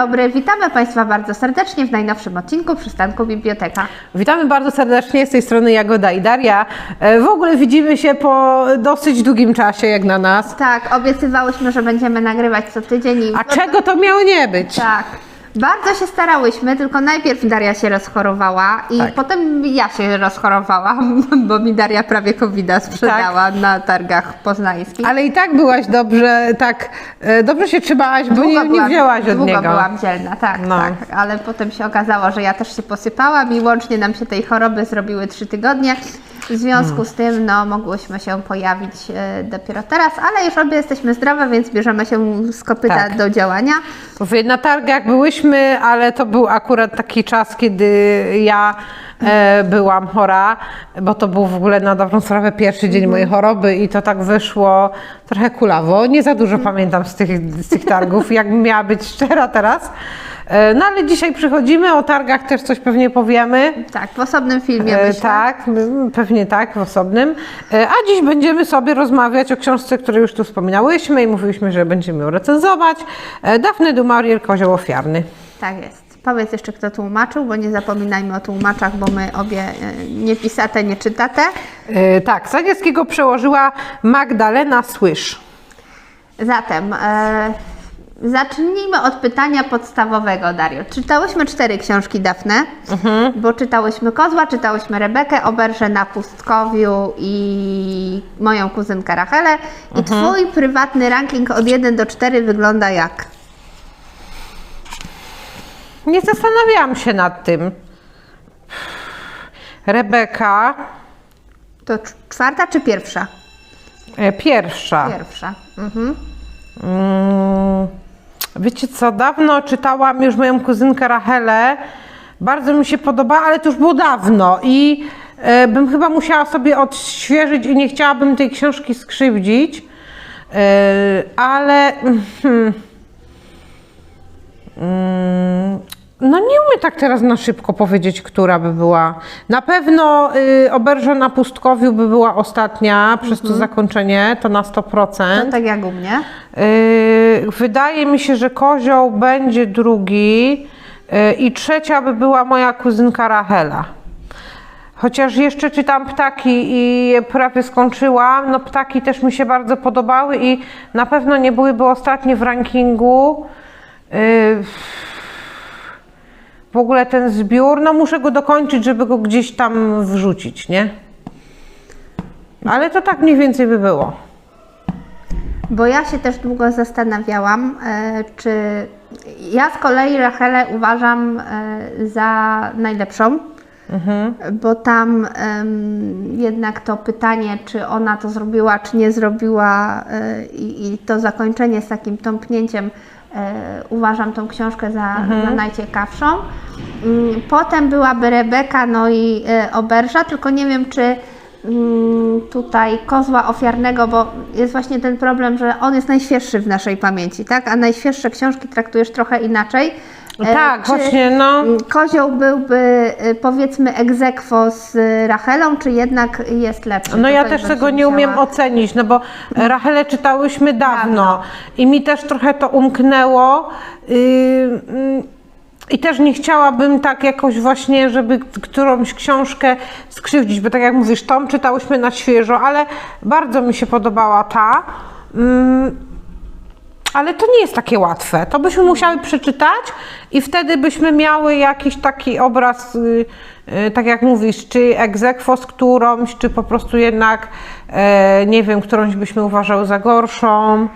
dobry, witamy Państwa bardzo serdecznie w najnowszym odcinku Przystanku Biblioteka. Witamy bardzo serdecznie z tej strony Jagoda i Daria. E, W ogóle widzimy się po dosyć długim czasie, jak na nas. Tak, obiecywałyśmy, że będziemy nagrywać co tydzień i... A czego to miało nie być? Tak. Bardzo się starałyśmy, tylko najpierw Daria się rozchorowała i Tak. potem ja się rozchorowałam, bo mi Daria prawie covid sprzedała na targach poznańskich. Ale i tak byłaś dobrze, tak, e, dobrze się trzymałaś, bo nie, nie byłam- wzięłaś od długo niego. byłam dzielna, tak, No. tak. Ale potem się okazało, że ja też się posypałam i łącznie nam się tej choroby zrobiły trzy tygodnie. W związku z tym no, mogłyśmy się pojawić e, dopiero teraz, ale już obie jesteśmy zdrowe, więc bierzemy się z kopyta Tak. do działania. Mówię, na targach byłyśmy, ale to był akurat taki czas, kiedy ja byłam chora, bo to był w ogóle na dobrą sprawę pierwszy dzień mojej choroby i to tak wyszło trochę kulawo. Nie za dużo pamiętam z tych, z tych targów, jakbym miała być szczera teraz. E, no ale dzisiaj przychodzimy, o targach też coś pewnie powiemy. Tak, w osobnym filmie E, myślę. tak, pewnie tak, w osobnym. E, a dziś będziemy sobie rozmawiać o książce, której już tu wspominałyśmy i mówiliśmy, że będziemy ją recenzować. E, Daphne du Maurier, Kozioł Ofiarny. Tak jest. Powiedz jeszcze, kto tłumaczył, bo nie zapominajmy o tłumaczach, bo my obie e, nie pisate, nie czytate. E, tak, z angielskiego przełożyła Magdalena Słysz. Zatem e, zacznijmy od pytania podstawowego, Dario. Czytałyśmy cztery książki Dafne, bo czytałyśmy Kozła, czytałyśmy Rebekę, Oberże na Pustkowiu i moją kuzynkę Rachelę. I twój prywatny ranking od 1 do 4 wygląda jak? Nie zastanawiałam się nad tym. Rebeka, To cz- czwarta czy pierwsza? e, pierwsza. Pierwsza. Mhm. Mm, Wiecie co, dawno czytałam już moją kuzynkę Rachelę. Bardzo mi się podoba, ale to już było dawno i e, bym chyba musiała sobie odświeżyć i nie chciałabym tej książki skrzywdzić. E, ale mm, tak teraz na szybko powiedzieć, która by była. Na pewno y, Oberża na Pustkowiu by była ostatnia przez to zakończenie, to na 100%. To tak jak u mnie. Yy, wydaje mi się, że kozioł będzie drugi yy, i trzecia by była moja kuzynka Rachela. Chociaż jeszcze czytam ptaki i prawie skończyłam, no ptaki też mi się bardzo podobały i na pewno nie byłyby ostatnie w rankingu. Yy, w ogóle ten zbiór, no muszę go dokończyć, żeby go gdzieś tam wrzucić, nie? Ale to tak mniej więcej by było. Bo ja się też długo zastanawiałam, e, czy ja z kolei Rachelę uważam e, za najlepszą, bo tam jednak to pytanie, czy ona to zrobiła, czy nie zrobiła e, i, i to zakończenie z takim tąpnięciem uważam tą książkę za, za najciekawszą. Mm, Potem byłaby Rebeka, no i e, Oberża, tylko nie wiem, czy mm, tutaj kozła ofiarnego, bo jest właśnie ten problem, że on jest najświeższy w naszej pamięci, tak? A najświeższe książki traktujesz trochę inaczej. E, Tak, czy właśnie, no. mm, Kozioł byłby e, powiedzmy egzekwo z Rachelą, czy jednak jest lepszy? No ja też tego nie umiem musiała- ocenić, no bo Rachelę czytałyśmy dawno, Dawno. i mi też trochę to umknęło. Yy, mm, I też nie chciałabym tak jakoś właśnie, żeby którąś książkę skrzywdzić, bo tak jak mówisz, tą czytałyśmy na świeżo, ale bardzo mi się podobała ta. Ale to nie jest takie łatwe. To byśmy musiały przeczytać i wtedy byśmy miały jakiś taki obraz, y, y, tak jak mówisz, czy egzekwo z którąś, czy po prostu jednak, e, nie wiem, którąś byśmy uważały za gorszą.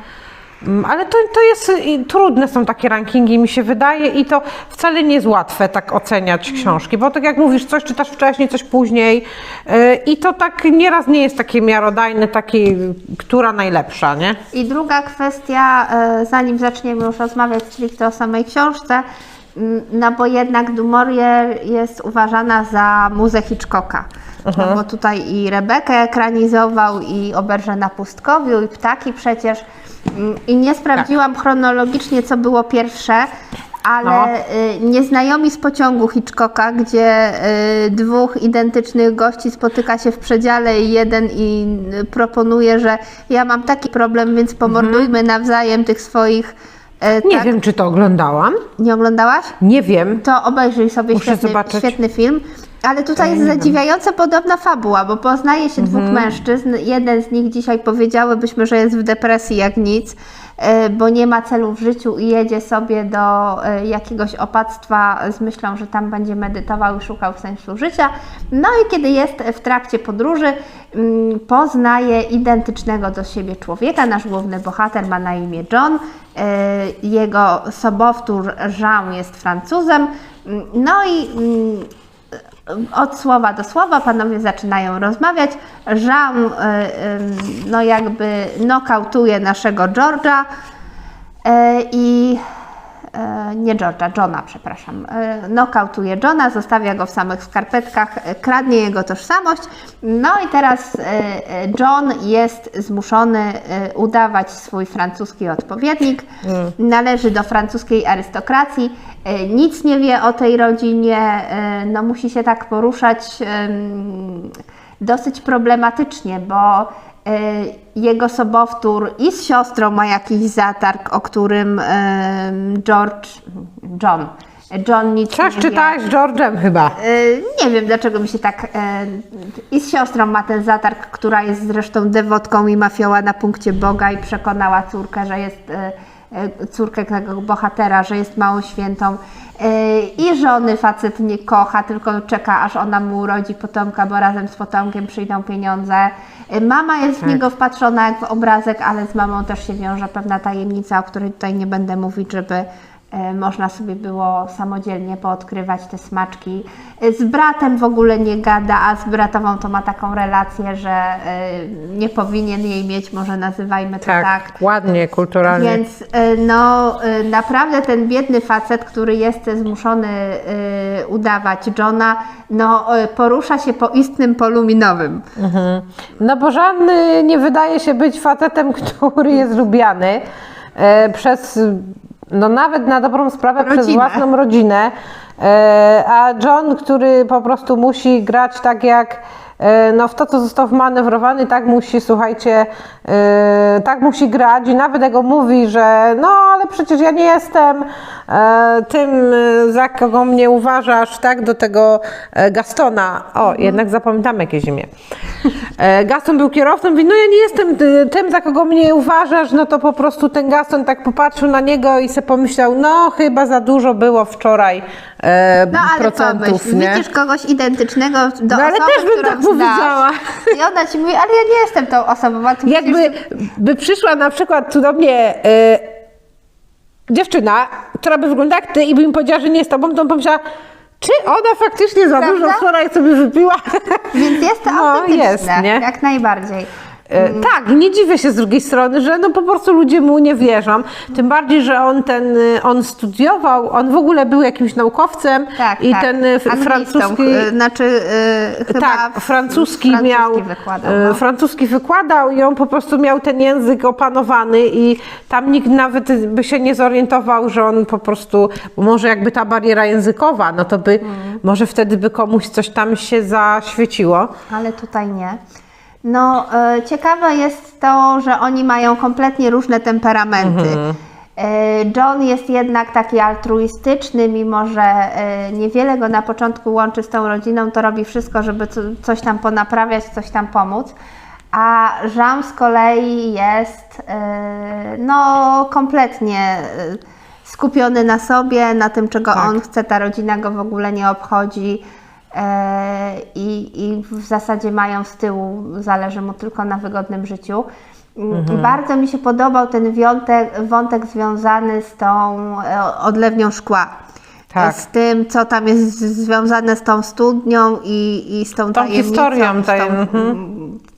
Mm, Ale to, to jest trudne są takie rankingi, mi się wydaje, i to wcale nie jest łatwe tak oceniać książki, bo tak jak mówisz, coś czytasz wcześniej, coś później, y, i to tak nieraz nie jest takie miarodajne, takie, która najlepsza, nie? I druga kwestia, e, zanim zaczniemy już rozmawiać stricte o samej książce, mm, no bo jednak Du Maurier jest uważana za muzę Hitchcocka. No bo tutaj i Rebekę ekranizował, i Oberże na Pustkowiu, i Ptaki przecież. Mm, I nie sprawdziłam chronologicznie, co było pierwsze, ale No. y, Nieznajomi z pociągu Hitchcocka, gdzie y, dwóch identycznych gości spotyka się w przedziale i jeden i y, proponuje, że ja mam taki problem, więc pomordujmy nawzajem tych swoich Nie tak. wiem, czy to oglądałam. Nie oglądałaś? Nie wiem. To obejrzyj sobie Muszę świetny, zobaczyć. świetny film. Ale tutaj jest zadziwiająco podobna fabuła, bo poznaje się Mhm. dwóch mężczyzn. Jeden z nich dzisiaj powiedziałybyśmy, że jest w depresji jak nic, e, bo nie ma celu w życiu i jedzie sobie do e, jakiegoś opactwa z myślą, że tam będzie medytował i szukał sensu życia. No i kiedy jest w trakcie podróży, mm, poznaje identycznego do siebie człowieka. Nasz główny bohater ma na imię John. E, Jego sobowtór Jean jest Francuzem. Mm, No i mm, od słowa do słowa panowie zaczynają rozmawiać. Jean y, y, no jakby nokautuje naszego George'a y, i nie George'a, Johna, przepraszam. Y, Nokautuje Johna, zostawia go w samych skarpetkach, y, kradnie jego tożsamość. No i teraz John jest zmuszony udawać swój francuski odpowiednik. Należy do francuskiej arystokracji. Nic nie wie o tej rodzinie, no musi się tak poruszać dosyć problematycznie, bo jego sobowtór i z siostrą ma jakiś zatarg, o którym ym, George, John, John nic Coś nie wie. czytałaś z George'em chyba. Nie wiem, dlaczego mi się tak. I z siostrą ma ten zatarg, która jest zresztą dewotką i mafioła na punkcie Boga i przekonała córkę, że jest. córkę tego bohatera, że jest małą świętą. I żony facet nie kocha, tylko czeka, aż ona mu urodzi potomka, bo razem z potomkiem przyjdą pieniądze. Y, Mama jest w niego wpatrzona jak w obrazek, ale z mamą też się wiąże pewna tajemnica, o której tutaj nie będę mówić, żeby można sobie było samodzielnie poodkrywać te smaczki. E, Z bratem w ogóle nie gada, a z bratową to ma taką relację, że e, nie powinien jej mieć, może nazywajmy to Tak, tak. ładnie, kulturalnie. Więc e, no e, naprawdę ten biedny facet, który jest zmuszony e, udawać Johna, no e, porusza się po istnym polu minowym. No bo żadny nie wydaje się być facetem, który jest lubiany e, przez, no nawet na dobrą sprawę, przez Rodzinę. własną rodzinę. E, a John, który po prostu musi grać tak jak e, no w to, co został wmanewrowany, tak musi, słuchajcie, e, tak musi grać i nawet jak go mówi, że no ale przecież ja nie jestem e, tym, e, za kogo mnie uważasz, tak, do tego e, Gastona. O, jednak zapamiętam jakieś imię. Gaston był kierowcą, mówi, no ja nie jestem ty- tym, za kogo mnie uważasz, no to po prostu ten Gaston tak popatrzył na niego i sobie pomyślał, no chyba za dużo było wczoraj No ale procentów, pomyśl, nie? widzisz kogoś identycznego do No, ale osoby, też bym tak powiedziała. I ona ci mówi, ale ja nie jestem tą osobą. A ty Jakby myślisz, by przyszła na przykład tu do mnie e, dziewczyna, która by wyglądała jak ty i by mi powiedziała, że nie jest tobą, to bym pomyślała, czy ona faktycznie za Prawda? dużo wczoraj sobie wypiła? Więc jest to No, autentyczne, jest, nie? jak najbardziej. E, Tak, nie dziwię się z drugiej strony, że no po prostu ludzie mu nie wierzą. Tym bardziej, że on ten, on studiował, on w ogóle był jakimś naukowcem Tak, i tak. ten f- Anglistą, francuski... ch- znaczy y, chyba Tak, francuski, francuski miał, wykładał, e, no. francuski wykładał i on po prostu miał ten język opanowany i tam nikt nawet by się nie zorientował, że on po prostu, może jakby ta bariera językowa, no to by, Mm. może wtedy by komuś coś tam się zaświeciło. Ale tutaj nie. No, e, ciekawe jest to, że oni mają kompletnie różne temperamenty. E, John jest jednak taki altruistyczny, mimo że e, niewiele go na początku łączy z tą rodziną, to robi wszystko, żeby co, coś tam ponaprawiać, coś tam pomóc. A Jean z kolei jest e, no, kompletnie skupiony na sobie, na tym, czego Tak. on chce, ta rodzina go w ogóle nie obchodzi. E, i, i w zasadzie mają z tyłu, zależy mu tylko na wygodnym życiu. Mm, Bardzo mi się podobał ten wątek, wątek związany z tą e, odlewnią szkła. Tak. Z tym, co tam jest związane z tą studnią i, i z tą, Tą tajemnicą. historią z tą,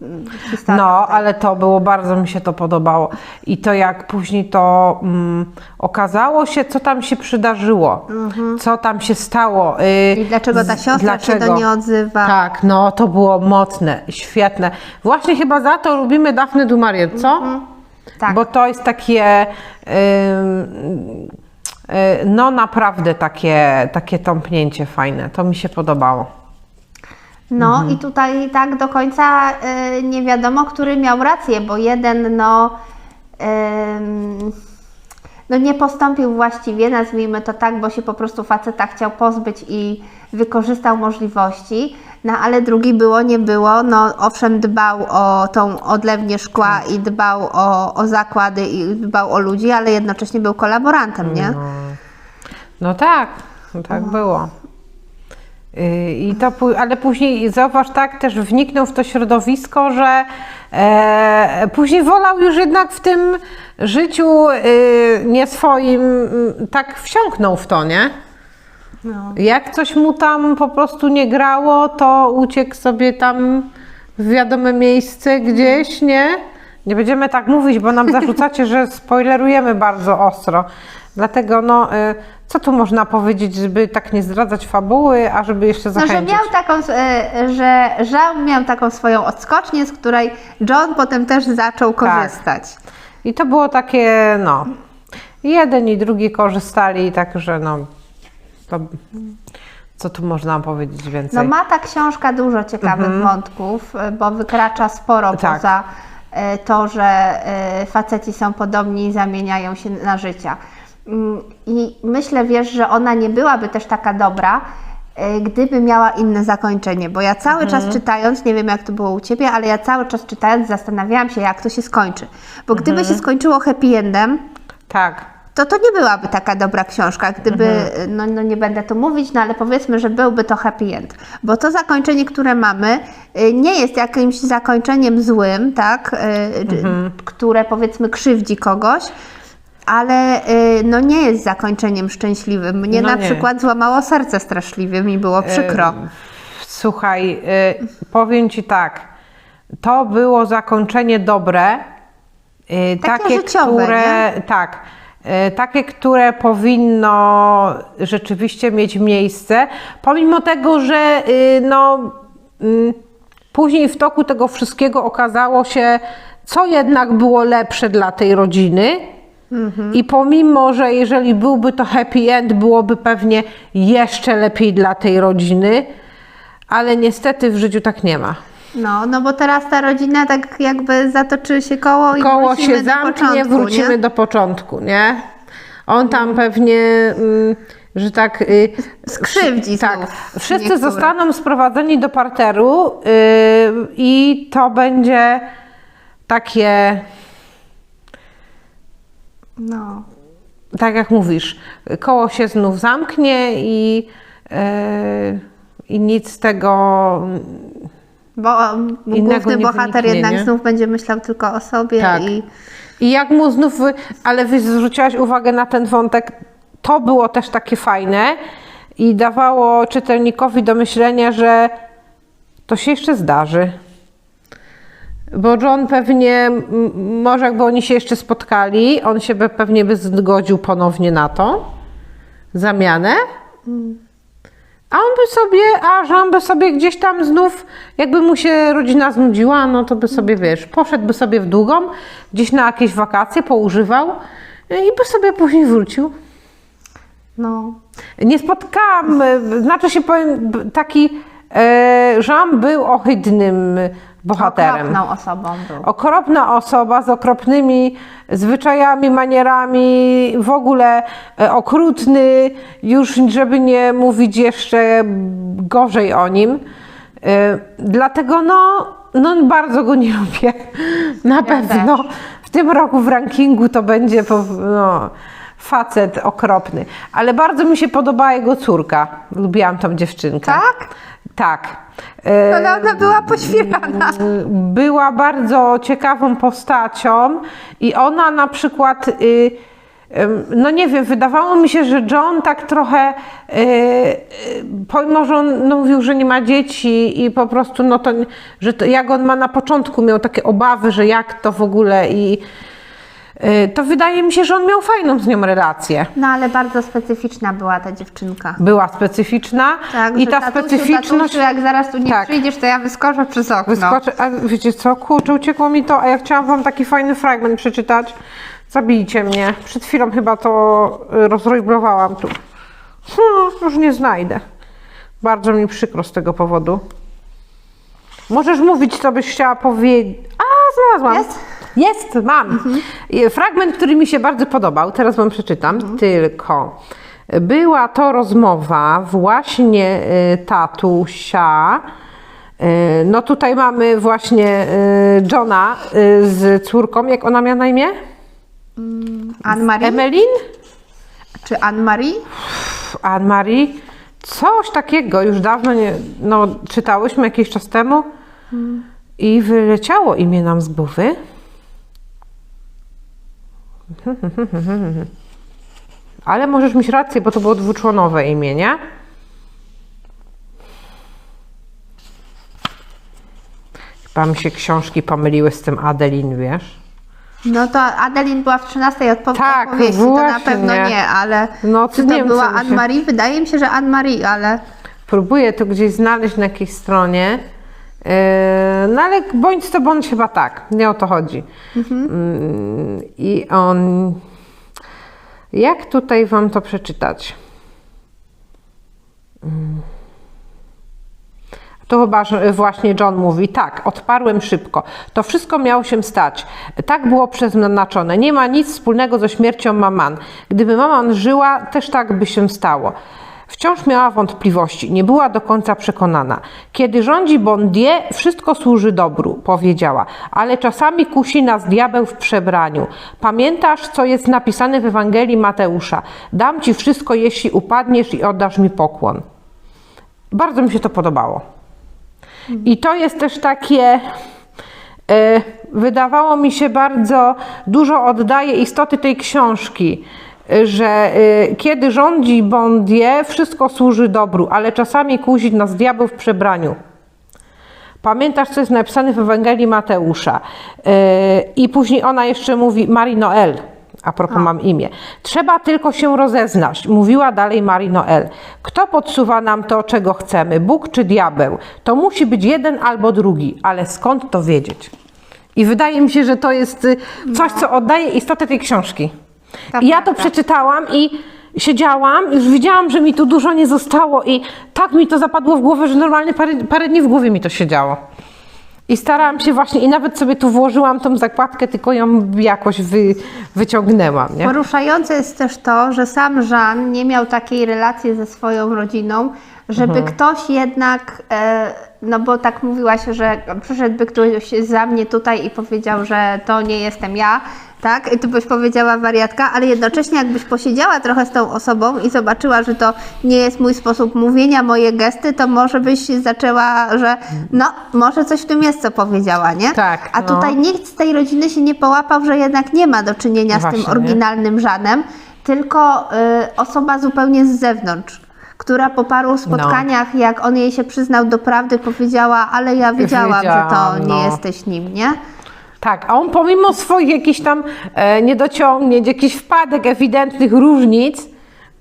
mhm. No, tej. ale to było, bardzo mi się to podobało. I to jak później to mm, okazało się, co tam się przydarzyło, co tam się stało. y, Mhm. I dlaczego ta siostra się do dlaczego. niej odzywa. Tak, no to było mocne, świetne. Właśnie chyba za to lubimy Dafne du Maurier, co? Tak. Bo to jest takie, y, no naprawdę takie, takie tąpnięcie fajne. To mi się podobało. No Mhm. i tutaj tak do końca y, nie wiadomo, który miał rację, bo jeden no, ym, no nie postąpił właściwie, nazwijmy to tak, bo się po prostu faceta chciał pozbyć i wykorzystał możliwości, no ale drugi było, nie było, no owszem dbał o tą odlewnię szkła i dbał o, o zakłady i dbał o ludzi, ale jednocześnie był kolaborantem, nie? No tak, no tak było. I to, ale później zauważ tak, też wniknął w to środowisko, że e, później wolał już jednak w tym życiu y, nie swoim, mm, tak wsiąknął w to, nie? No. Jak coś mu tam po prostu nie grało, to uciekł sobie tam w wiadome miejsce gdzieś, nie? Nie będziemy tak mówić, bo nam zarzucacie, że spoilerujemy bardzo ostro. Dlatego, no, y, co tu można powiedzieć, żeby tak nie zdradzać fabuły, a żeby jeszcze No, że zachęcić? miał taką, e, że Jean miał taką swoją odskocznię, z której John potem też zaczął korzystać. I to było takie, no, jeden i drugi korzystali, także no, to, co tu można powiedzieć więcej? No ma ta książka dużo ciekawych wątków, e, bo wykracza sporo Mhm. Tak. poza to, że e, faceci są podobni i zamieniają się na życia. Mm, I myślę, wiesz, że ona nie byłaby też taka dobra, e, gdyby miała inne zakończenie, bo ja cały Mhm. czas czytając, nie wiem jak to było u Ciebie, ale ja cały czas czytając zastanawiałam się, jak to się skończy. Bo gdyby Mhm. się skończyło happy endem, Tak. To to nie byłaby taka dobra książka, gdyby, no, no nie będę tu mówić, no ale powiedzmy, że byłby to happy end. Bo to zakończenie, które mamy, y, nie jest jakimś zakończeniem złym, tak, y, y, które powiedzmy krzywdzi kogoś, ale y, no nie jest zakończeniem szczęśliwym. Mnie No na nie. przykład złamało serce straszliwie, mi było przykro. Słuchaj, powiem ci tak. To było zakończenie dobre. y, Takie życiowe, które tak. Y, Takie, które powinno rzeczywiście mieć miejsce, pomimo tego, że y, no, mm, później w toku tego wszystkiego okazało się, co jednak było lepsze dla tej rodziny. I pomimo, że jeżeli byłby to happy end, byłoby pewnie jeszcze lepiej dla tej rodziny, ale niestety w życiu tak nie ma. No, no bo teraz ta rodzina tak jakby zatoczy się koło i Koło się zamknie, początku, wrócimy nie? do początku, nie? On tam pewnie, mm, że tak. y, Skrzywdzi Tak. Wszyscy niektóre. zostaną sprowadzeni do parteru y, i to będzie takie. No. tak jak mówisz, koło się znów zamknie i, yy, i nic z tego. Bo główny bohater wyniknie, jednak nie? znów będzie myślał tylko o sobie Tak. i I jak mu znów, ale wy zwróciłaś uwagę na ten wątek, to było też takie fajne i dawało czytelnikowi do myślenia, że to się jeszcze zdarzy. Bo John pewnie, może jakby oni się jeszcze spotkali, on się by pewnie by zgodził ponownie na to zamianę. A on by sobie, a że on by sobie gdzieś tam znów, jakby mu się rodzina znudziła, no to by sobie, wiesz, poszedłby sobie w długą, gdzieś na jakieś wakacje, poużywał i by sobie później wrócił. no. Nie spotkałam, e, znaczy się powiem, taki e, był ohydnym bohaterem. Okropną osobą był. Okropna osoba z okropnymi zwyczajami, manierami, w ogóle e, okrutny, już żeby nie mówić jeszcze gorzej o nim. E, Dlatego no, no bardzo go nie lubię. Na pewno w tym roku w rankingu to będzie no, facet okropny. Ale bardzo mi się podobała jego córka. Lubiłam tą dziewczynkę. Tak? Tak. Ale ona była poświerana. była bardzo ciekawą postacią i ona na przykład, y, no nie wiem, wydawało mi się, że John tak trochę, y, y, pomimo, że on no, mówił, że nie ma dzieci i po prostu, no to, że to, jak on ma na początku, miał takie obawy, że jak to w ogóle i to wydaje mi się, że on miał fajną z nią relację. No ale bardzo specyficzna była ta dziewczynka. Była specyficzna Tak, i ta tatusiu, specyficzność... Tatusiu, jak zaraz tu nie Tak. przyjdziesz, to ja wyskoczę przez okno. Wyskoczy, a wiecie co, kurczę, uciekło mi to, a ja chciałam wam taki fajny fragment przeczytać. Zabijcie mnie. Przed chwilą chyba to y, rozrojblowałam tu. Hmm, już nie znajdę. Bardzo mi przykro z tego powodu. Możesz mówić, co byś chciała powiedzieć. A, znalazłam. Jest? Jest, mam. I Fragment, który mi się bardzo podobał, teraz wam przeczytam, tylko była to rozmowa właśnie y, tatusia. y, No tutaj mamy właśnie y, Johna z córką, jak ona miała na imię? Anne-Marie? Emelin? Czy Anne-Marie? Anne-Marie? Coś takiego, już dawno nie, no czytałyśmy jakiś czas temu i wyleciało imię nam z głowy. Ale możesz mieć rację, bo to było dwuczłonowe imię, nie? Chyba mi się książki pomyliły z tym Adelin, wiesz? No to Adeline była w 13 odpo- Tak, opowieści, to na właśnie. pewno nie, ale No, czy to wiem, była Anne-Marie? Wydaje mi się, że Anne-Marie, ale Próbuję to gdzieś znaleźć na jakiejś stronie. Yy, no ale bądź to bądź chyba tak, nie o to chodzi. Mm, I on. Jak tutaj wam to przeczytać? Mm. To chyba właśnie John mówi, tak, odparłem szybko. To wszystko miało się stać. Tak było przeznaczone. Nie ma nic wspólnego ze śmiercią Maman. Gdyby Maman żyła, też tak by się stało. Wciąż miała wątpliwości, nie była do końca przekonana. Kiedy rządzi Bondier, wszystko służy dobru, powiedziała, ale czasami kusi nas diabeł w przebraniu. Pamiętasz, co jest napisane w Ewangelii Mateusza? Dam ci wszystko, jeśli upadniesz i oddasz mi pokłon. Bardzo mi się to podobało. I to jest też takie, e, wydawało mi się bardzo, dużo oddaje istoty tej książki, że e, kiedy rządzi Bondier, wszystko służy dobru, ale czasami kusi nas diabeł w przebraniu. Pamiętasz, co jest napisane w Ewangelii Mateusza? E, I później ona jeszcze mówi Marie Noel. A propos mam imię. Trzeba tylko się rozeznać, mówiła dalej Marie Noel. Kto podsuwa nam to, czego chcemy? Bóg czy diabeł? To musi być jeden albo drugi, ale skąd to wiedzieć? I wydaje mi się, że to jest y, coś, co oddaje istotę tej książki. I ja to przeczytałam i siedziałam, już widziałam, że mi tu dużo nie zostało i tak mi to zapadło w głowę, że normalnie parę, parę dni w głowie mi to siedziało. I starałam się właśnie, i nawet sobie tu włożyłam tą zakładkę, tylko ją jakoś wy, wyciągnęłam, nie? Poruszające jest też to, że sam Jean nie miał takiej relacji ze swoją rodziną, żeby Mhm. ktoś jednak, e, no bo tak mówiłaś, że przyszedłby ktoś za mnie tutaj i powiedział, że to nie jestem ja, tak? I tu byś powiedziała wariatka, ale jednocześnie jakbyś posiedziała trochę z tą osobą i zobaczyła, że to nie jest mój sposób mówienia, moje gesty, to może byś zaczęła, że no, może coś w tym jest, co powiedziała, nie? Tak, A no. tutaj nikt z tej rodziny się nie połapał, że jednak nie ma do czynienia z Właśnie, tym nie? oryginalnym Żanem, tylko y, osoba zupełnie z zewnątrz, która po paru spotkaniach, jak on jej się przyznał do prawdy, powiedziała, ale ja wiedziałam, że to Wiedziałam, nie no. jesteś nim, nie? Tak, a on pomimo swoich jakichś tam e, niedociągnięć, jakichś wpadek, ewidentnych różnic,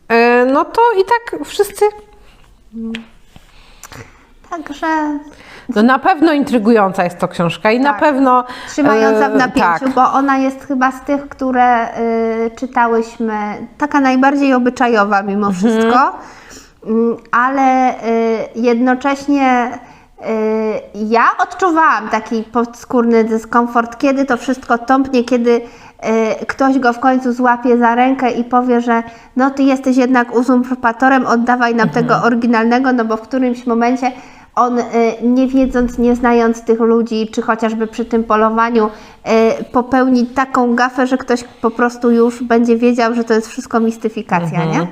e, no to i tak wszyscy, Także no na pewno intrygująca jest to książka i na Tak. pewno... trzymająca w e, napięciu, tak. bo ona jest chyba z tych, które y, czytałyśmy, taka najbardziej obyczajowa mimo Mhm. wszystko, Mm, ale y, jednocześnie ja odczuwałam taki podskórny dyskomfort, kiedy to wszystko tąpnie, kiedy y, ktoś go w końcu złapie za rękę i powie, że no ty jesteś jednak uzurpatorem, oddawaj nam Mhm. tego oryginalnego, no bo w którymś momencie on y, nie wiedząc, nie znając tych ludzi, czy chociażby przy tym polowaniu y, popełni taką gafę, że ktoś po prostu już będzie wiedział, że to jest wszystko mistyfikacja, nie?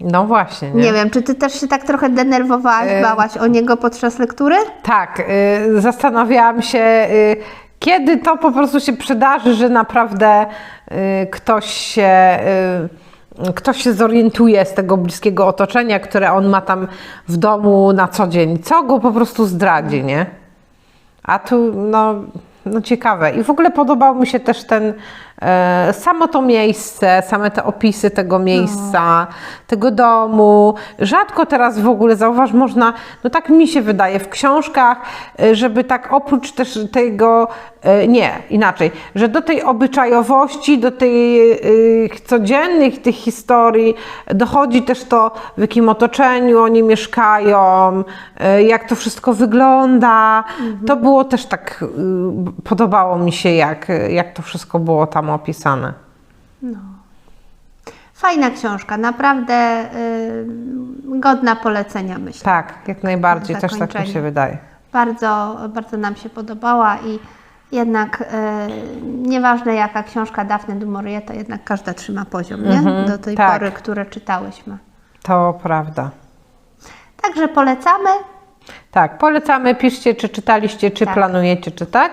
No właśnie, nie? Nie wiem, czy ty też się tak trochę denerwowałaś, bałaś o niego podczas lektury? Tak, y, zastanawiałam się, y, kiedy to po prostu się przydarzy, że naprawdę y, ktoś się, ktoś się zorientuje z tego bliskiego otoczenia, które on ma tam w domu na co dzień, co go po prostu zdradzi, nie? A tu, no, no ciekawe. I w ogóle podobał mi się też ten samo to miejsce, same te opisy tego miejsca, tego domu. Rzadko teraz w ogóle, zauważ, można, no tak mi się wydaje, w książkach, e, żeby tak oprócz też tego, e, nie, inaczej, że do tej obyczajowości, do tych codziennych tych historii dochodzi też to, w jakim otoczeniu oni mieszkają, e, jak to wszystko wygląda. To było też tak, podobało mi się, jak, jak to wszystko było tam opisane. Fajna książka, naprawdę y, godna polecenia, myślę. Tak, jak najbardziej, też tak mi się wydaje. Bardzo, bardzo nam się podobała i jednak y, nieważne jaka książka Daphne du Maurier, to jednak każda trzyma poziom, nie? Do tej tak. pory, które czytałyśmy. To prawda. Także polecamy. Tak, polecamy, piszcie, czy czytaliście, czy Tak. planujecie czytać.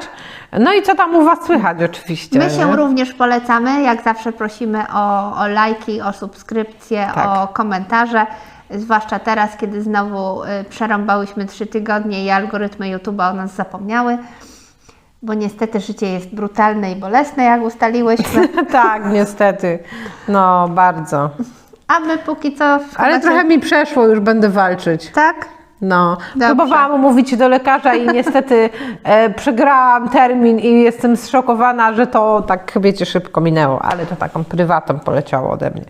No i co tam u Was słychać oczywiście. My się nie? również polecamy. Jak zawsze prosimy o, o lajki, o subskrypcje, Tak. o komentarze. Zwłaszcza teraz, kiedy znowu y, przerąbałyśmy trzy tygodnie i algorytmy YouTube'a o nas zapomniały. Bo niestety życie jest brutalne i bolesne, jak ustaliłyśmy. tak, niestety. No, bardzo. A my póki co. Ale trochę mi przeszło, już będę walczyć. Tak? No, Dobrze. próbowałam umówić do lekarza i niestety e, przegrałam termin i jestem zszokowana, że to tak, wiecie, szybko minęło, ale to taką prywatą poleciało ode mnie.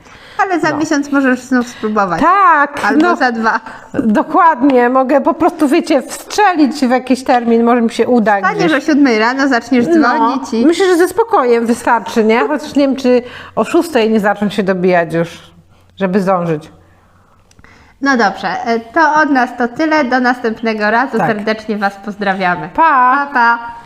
Ale za miesiąc możesz znów spróbować. Tak, Albo no, za dwa. dokładnie, mogę po prostu, wiecie, wstrzelić w jakiś termin, może mi się uda Staniesz gdzieś. o siódmej rano, zaczniesz dzwonić i. Myślę, że ze spokojem wystarczy, nie? Chociaż nie wiem, czy o szóstej nie zaczną się dobijać już, żeby zdążyć. No dobrze, e, to od nas to tyle. Do następnego razu. Tak. Serdecznie Was pozdrawiamy. Pa! pa. pa.